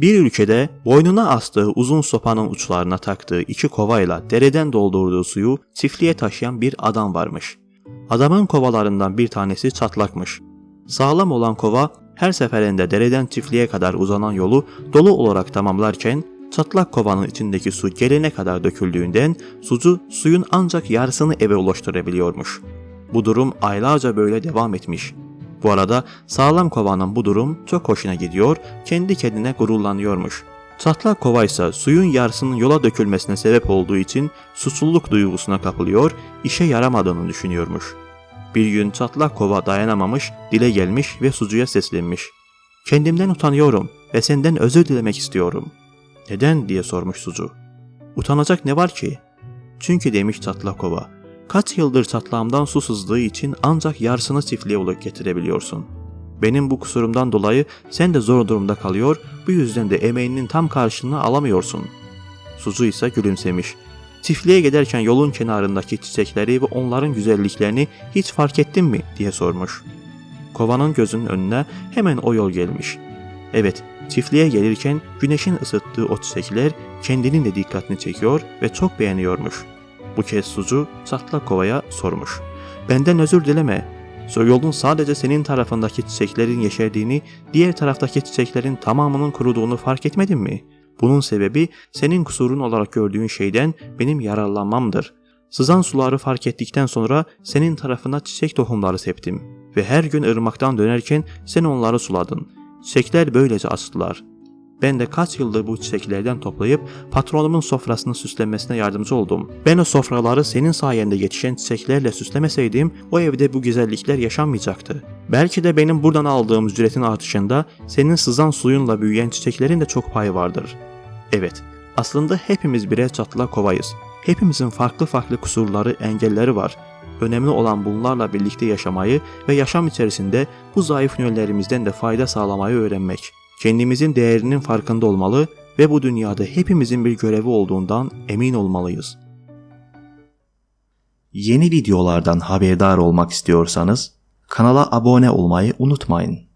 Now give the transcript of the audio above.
Bir ülkede boynuna astığı uzun sopanın uçlarına taktığı iki kovayla dereden doldurduğu suyu çiftliğe taşıyan bir adam varmış. Adamın kovalarından bir tanesi çatlakmış. Sağlam olan kova her seferinde dereden çiftliğe kadar uzanan yolu dolu olarak tamamlarken çatlak kovanın içindeki su gelene kadar döküldüğünden sucu suyun ancak yarısını eve ulaştırabiliyormuş. Bu durum aylarca böyle devam etmiş. Bu arada sağlam kovanın bu durum çok hoşuna gidiyor, kendi kendine gururlanıyormuş. Çatlak kova ise suyun yarısının yola dökülmesine sebep olduğu için suçluluk duygusuna kapılıyor, işe yaramadığını düşünüyormuş. Bir gün çatlak kova dayanamamış, dile gelmiş ve sucuya seslenmiş. Kendimden utanıyorum ve senden özür dilemek istiyorum. Neden diye sormuş sucu. Utanacak ne var ki? Çünkü demiş çatlak kova. Kaç yıldır çatlağımdan su sızdığı için ancak yarısını çiftliğe ulaş getirebiliyorsun. Benim bu kusurumdan dolayı sen de zor durumda kalıyor, bu yüzden de emeğinin tam karşılığını alamıyorsun. Sucu ise gülümsemiş. Çiftliğe giderken yolun kenarındaki çiçekleri ve onların güzelliklerini hiç fark ettin mi diye sormuş. Kovanın gözünün önüne hemen o yol gelmiş. Evet, çiftliğe gelirken güneşin ısıttığı o çiçekler kendinin de dikkatini çekiyor ve çok beğeniyormuş. Bu kez sucu çatlak kovaya sormuş. Benden özür dileme. Yolun sadece senin tarafındaki çiçeklerin yeşerdiğini, diğer taraftaki çiçeklerin tamamının kuruduğunu fark etmedin mi? Bunun sebebi senin kusurun olarak gördüğün şeyden benim yararlanmamdır. Sızan suları fark ettikten sonra senin tarafına çiçek tohumları septim ve her gün ırmaktan dönerken sen onları suladın. Çiçekler böylece açtılar. Ben de kaç yıldır bu çiçeklerden toplayıp patronumun sofrasını süslemesine yardımcı oldum. Ben o sofraları senin sayende yetişen çiçeklerle süslemeseydim o evde bu güzellikler yaşanmayacaktı. Belki de benim buradan aldığım ücretin artışında senin sızan suyunla büyüyen çiçeklerin de çok payı vardır. Evet, aslında hepimiz birer çatlak kovayız. Hepimizin farklı farklı kusurları, engelleri var. Önemli olan bunlarla birlikte yaşamayı ve yaşam içerisinde bu zayıf yönlerimizden de fayda sağlamayı öğrenmek. Kendimizin değerinin farkında olmalı ve bu dünyada hepimizin bir görevi olduğundan emin olmalıyız. Yeni videolardan haberdar olmak istiyorsanız kanala abone olmayı unutmayın.